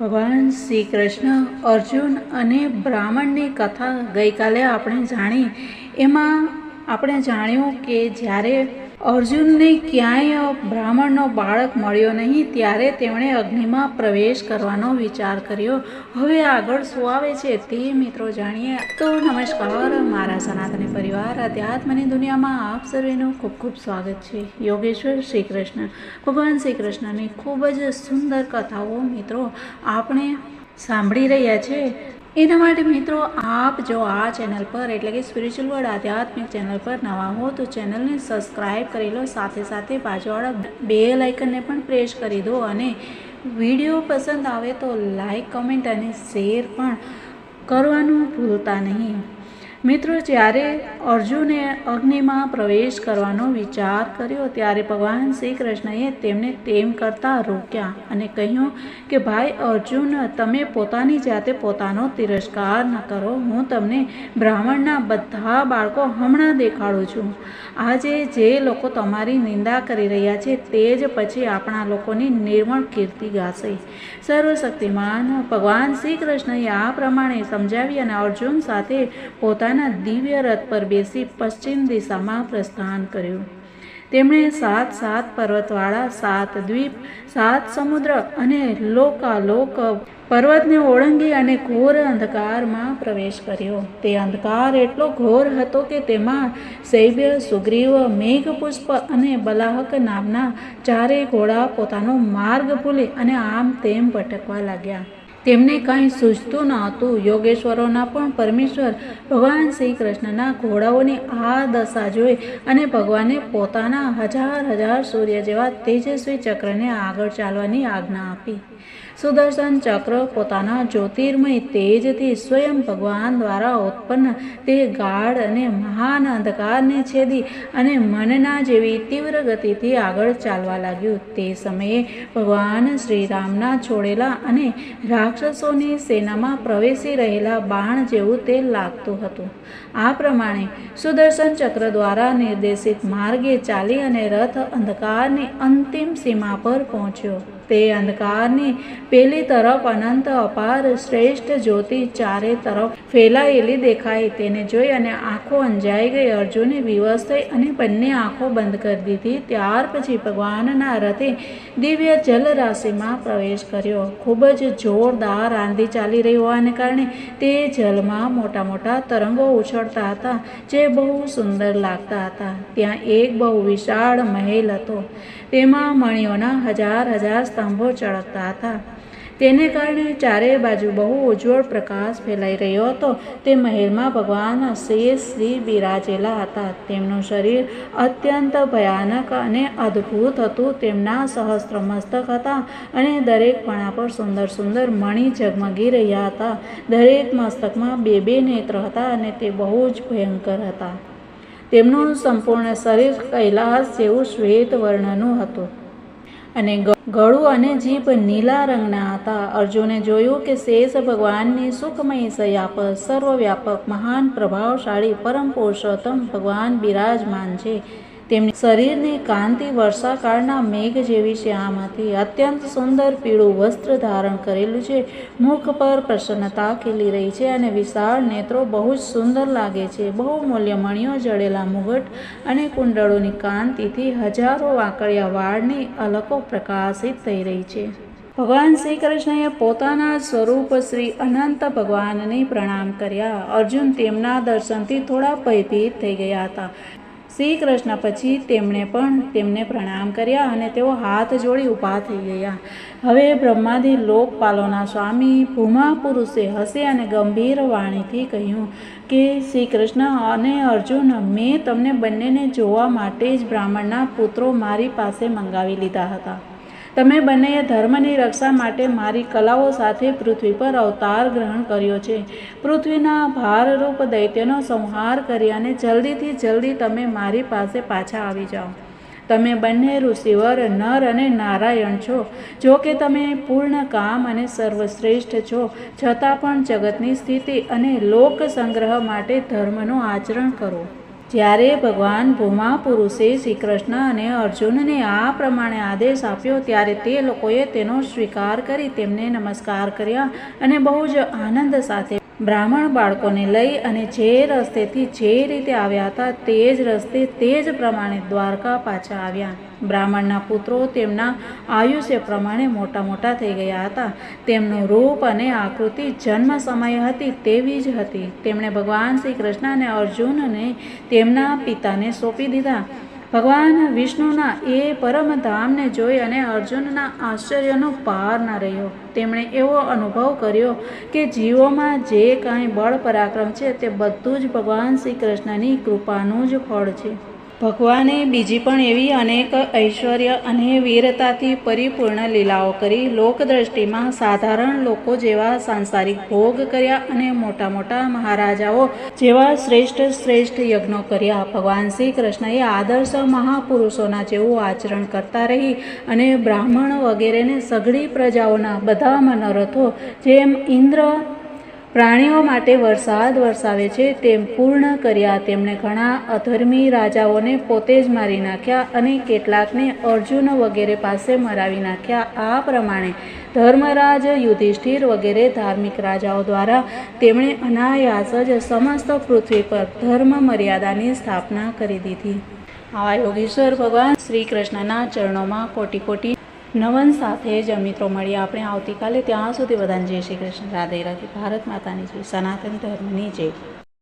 ભગવાન શ્રી કૃષ્ણ, અર્જુન અને બ્રાહ્મણની કથા ગઈકાલે આપણે જાણી. એમાં આપણે જાણ્યું કે જ્યારે અર્જુનને ક્યાંય બ્રાહ્મણનો બાળક મળ્યો નહીં, ત્યારે તેમણે અગ્નિમાં પ્રવેશ કરવાનો વિચાર કર્યો. હવે આગળ શું આવે છે તે મિત્રો જાણીએ. તો નમસ્કાર, મારા સનાતની પરિવાર, અધ્યાત્મની દુનિયામાં આપ સર્વેનું ખૂબ ખૂબ સ્વાગત છે. યોગેશ્વર શ્રી કૃષ્ણ ભગવાન શ્રી કૃષ્ણની ખૂબ જ સુંદર કથાઓ મિત્રો આપણે સાંભળી રહ્યા છે. એના માટે મિત્રો, આપ જો આ ચેનલ પર, એટલે કે સ્પિરિચ્યુઅલ વર્ડ આધ્યાત્મિક ચેનલ પર નવા હો, તો ચેનલને સબસ્ક્રાઈબ કરી લો. સાથે સાથે બાજુવાળા બે લાઇકનને પણ પ્રેસ કરી દો અને વીડિયો પસંદ આવે તો લાઈક કમેન્ટ અને શેર પણ કરવાનું ભૂલતા નહીં. મિત્રો, જ્યારે અર્જુને અગ્નિમાં પ્રવેશ કરવાનો વિચાર કર્યો, ત્યારે ભગવાન શ્રી કૃષ્ણએ તેમને તેમ કરતાં રોક્યા અને કહ્યું કે, ભાઈ અર્જુન, તમે પોતાની જાતે પોતાનો તિરસ્કાર ન કરો. હું તમને બ્રાહ્મણના બધા બાળકો હમણાં દેખાડું છું. આજે જે લોકો તમારી નિંદા કરી રહ્યા છે, તે જ પછી આપણા લોકોની નિર્મળ કીર્તિ ગાશે. સર્વશક્તિમાન ભગવાન શ્રી કૃષ્ણએ આ પ્રમાણે સમજાવી અને અર્જુન સાથે પોતાના પોતાના દિવ્ય રથ પર બેસી પશ્ચિમ દિશામાં પ્રસ્થાન કર્યું. તેમણે સાત સાત પર્વતવાળા, સાત દ્વીપ, સાત સમુદ્ર અને લોકાલોક પર્વતને ઓળંગી અને ઘોર અંધકારમાં પ્રવેશ કર્યો. તે અંધકાર એટલો ઘોર હતો કે તેમાં શૈબ્ય સુગ્રીવ, મેઘપુષ્પ અને બલાહક નામના ચારેય ઘોડા પોતાનો માર્ગ ભૂલી અને આમ તેમ ભટકવા લાગ્યા. તેમને કંઈ સૂઝતું ન હતું. યોગેશ્વરોના પણ પરમેશ્વર ભગવાન શ્રી કૃષ્ણના ઘોડાઓની આ દશા જોઈ અને ભગવાને પોતાના હજાર હજાર સૂર્ય જેવા તેજસ્વી ચક્રને આગળ ચાલવાની આજ્ઞા આપી. સુદર્શન ચક્ર પોતાના જ્યોતિર્મય તેજથી સ્વયં ભગવાન દ્વારા ઉત્પન્ન. તે ગાઢ અને મહાન અંધકારને છેદી અને મનના જેવી તીવ્ર ગતિથી આગળ ચાલવા લાગ્યું. તે સમયે ભગવાન શ્રીરામના છોડેલા અને રાક્ષસોની સેનામાં પ્રવેશી રહેલા બાણ જેવું તે લાગતું હતું. આ પ્રમાણે સુદર્શન ચક્ર દ્વારા નિર્દેશિત માર્ગે ચાલી અને રથ અંધકારની અંતિમ સીમા પર પહોંચ્યો. તે અંધકારની પેલી તરફ અનંત, અપાર, શ્રેષ્ઠ જ્યોતિ ચારે તરફ ફેલાયેલી દેખાઈ. તેને જોઈ અને આંખો અંજાઈ ગઈ. અર્જુને વિવશ થઈ અને બંને આંખો બંધ કરી દીધી. ત્યાર પછી ભગવાનના રથે દિવ્ય જલરાશિમાં પ્રવેશ કર્યો. ખૂબ જ જોરદાર આંધી ચાલી રહી હોવાને કારણે તે જલમાં મોટા મોટા તરંગો ઉછળતા હતા, જે બહુ સુંદર લાગતા હતા. ત્યાં એક બહુ વિશાળ મહેલ હતો. તેમાં મણીઓના હજાર હજાર સ્તંભો ચળકતા હતા. તેને કારણે ચારે બાજુ બહુ ઉજ્જવળ પ્રકાશ ફેલાઈ રહ્યો હતો. તે મહેલમાં ભગવાન શેષ શ્રી બિરાજેલા હતા. તેમનું શરીર અત્યંત ભયાનક અને અદ્ભુત હતું. તેમના સહસ્ત્ર મસ્તક હતા અને દરેક પણા પર સુંદર સુંદર મણી ઝગમગી રહ્યા હતા. દરેક મસ્તકમાં બે બે નેત્ર હતા અને તે બહુ જ ભયંકર હતા. તેમનું સંપૂર્ણ શરીર કૈલાસ જેવું શ્વેત વર્ણનું હતું. અને ગળું અને જીભ નીલા રંગના હતા. અર્જુને જોયું કે શેષ ભગવાનની સુખમય સયા પર સર્વવ્યાપક, મહાન, પ્રભાવશાળી, પરમ પુરુષોત્તમ ભગવાન બિરાજમાન છે. તેમની શરીરની કાંતિ વર્ષાકાળના મેઘ જેવી છે. આમાંથી અત્યંત સુંદર પીળું વસ્ત્ર ધારણ કરેલું છે. મુખ પર પ્રસન્નતા ખીલી રહી છે અને વિશાળ નેત્રો બહુ જ સુંદર લાગે છે. બહુ મૂલ્ય મણીઓ જડેલા મુગટ અને કુંડળોની કાંતિથી હજારો વાંકડિયા વાળની અલકો પ્રકાશિત થઈ રહી છે. ભગવાન શ્રી કૃષ્ણએ પોતાના સ્વરૂપ શ્રી અનંત ભગવાનને પ્રણામ કર્યા. અર્જુન તેમના દર્શનથી થોડા ભયભીત થઈ ગયા હતા. શ્રી કૃષ્ણ પછી તેમણે પણ તેમને પ્રણામ કર્યા અને તેઓ હાથ જોડી ઊભા થઈ ગયા. હવે બ્રહ્માદિ લોકપાલોના સ્વામી ભૂમા પુરુષે હસે અને ગંભીર વાણીથી કહ્યું કે શ્રી કૃષ્ણ અને અર્જુન, મેં તમને બંનેને જોવા માટે જ બ્રાહ્મણના પુત્રો મારી પાસે મંગાવી લીધા હતા. તમે બંનેએ ધર્મની રક્ષા માટે મારી કલાઓ સાથે પૃથ્વી પર અવતાર ગ્રહણ કર્યો છે. પૃથ્વીના ભારરૂપ દૈત્યનો સંહાર કરી અને જલ્દીથી જલ્દી તમે મારી પાસે પાછા આવી જાઓ. તમે બંને ઋષિવર, નર અને નારાયણ છો. જો કે તમે પૂર્ણ કામ અને સર્વશ્રેષ્ઠ છો, છતાં પણ જગતની સ્થિતિ અને લોક સંગ્રહ માટે ધર્મનું આચરણ કરો. જ્યારે ભગવાન ભૂમા પુરુષે શ્રી કૃષ્ણ અને અર્જુનને આ પ્રમાણે આદેશ આપ્યો, ત્યારે તે લોકોએ તેનો સ્વીકાર કરી, તેમને નમસ્કાર કર્યા અને બહુ જ આનંદ સાથે બ્રાહ્મણ બાળકોને લઈ અને જે રસ્તેથી જે રીતે આવ્યા હતા તે જ રસ્તે તે જ પ્રમાણે દ્વારકા પાછા આવ્યા. બ્રાહ્મણના પુત્રો તેમના આયુષ્ય પ્રમાણે મોટા મોટા થઈ ગયા હતા. તેમનું રૂપ અને આકૃતિ જન્મ સમયે હતી તેવી જ હતી. તેમણે ભગવાન શ્રી કૃષ્ણ અને અર્જુનને તેમના પિતાને સોંપી દીધા. ભગવાન વિષ્ણુના એ પરમધામને જોઈ અને અર્જુનના આશ્ચર્યનો પાર ન રહ્યો. તેમણે એવો અનુભવ કર્યો કે જીવોમાં જે કાંઈ બળ પરાક્રમ છે તે બધું જ ભગવાન શ્રી કૃષ્ણની કૃપાનું જ ફળ છે. ભગવાને બીજી પણ એવી અનેક ઐશ્વર્ય અને વીરતાથી પરિપૂર્ણ લીલાઓ કરી લોકદ્રષ્ટિમાં સાધારણ લોકો જેવા સાંસારિક ભોગ કર્યા અને મોટા મોટા મહારાજાઓ જેવા શ્રેષ્ઠ શ્રેષ્ઠ યજ્ઞો કર્યા. ભગવાન શ્રી કૃષ્ણએ આદર્શ મહાપુરુષોના જેવું આચરણ કરતા રહી અને બ્રાહ્મણ વગેરેને સઘળી પ્રજાઓના બધા મનોરથો જેમ ઇન્દ્ર પ્રાણીઓ માટે વરસાદ વરસાવે છે તેમ પૂર્ણ કર્યા તેમણે ઘણા અધર્મી રાજાઓને પોતે જ મારી નાખ્યા અને કેટલાકને અર્જુન વગેરે પાસે મરાવી નાખ્યા. આ પ્રમાણે ધર્મરાજ, યુધિષ્ઠિર વગેરે ધાર્મિક રાજાઓ દ્વારા તેમણે અનાયાસ જ સમસ્ત પૃથ્વી પર ધર્મ મર્યાદાની સ્થાપના કરી દીધી. આવા યોગેશ્વર ભગવાન શ્રી કૃષ્ણના ચરણોમાં કોટી કોટી નવન સાથે જ મિત્રો મળીએ આપણે આવતીકાલે ત્યાં સુધી બધાને જય શ્રી કૃષ્ણ. રાધે રાધે. ભારત માતાની જય. સનાતન ધર્મની જય.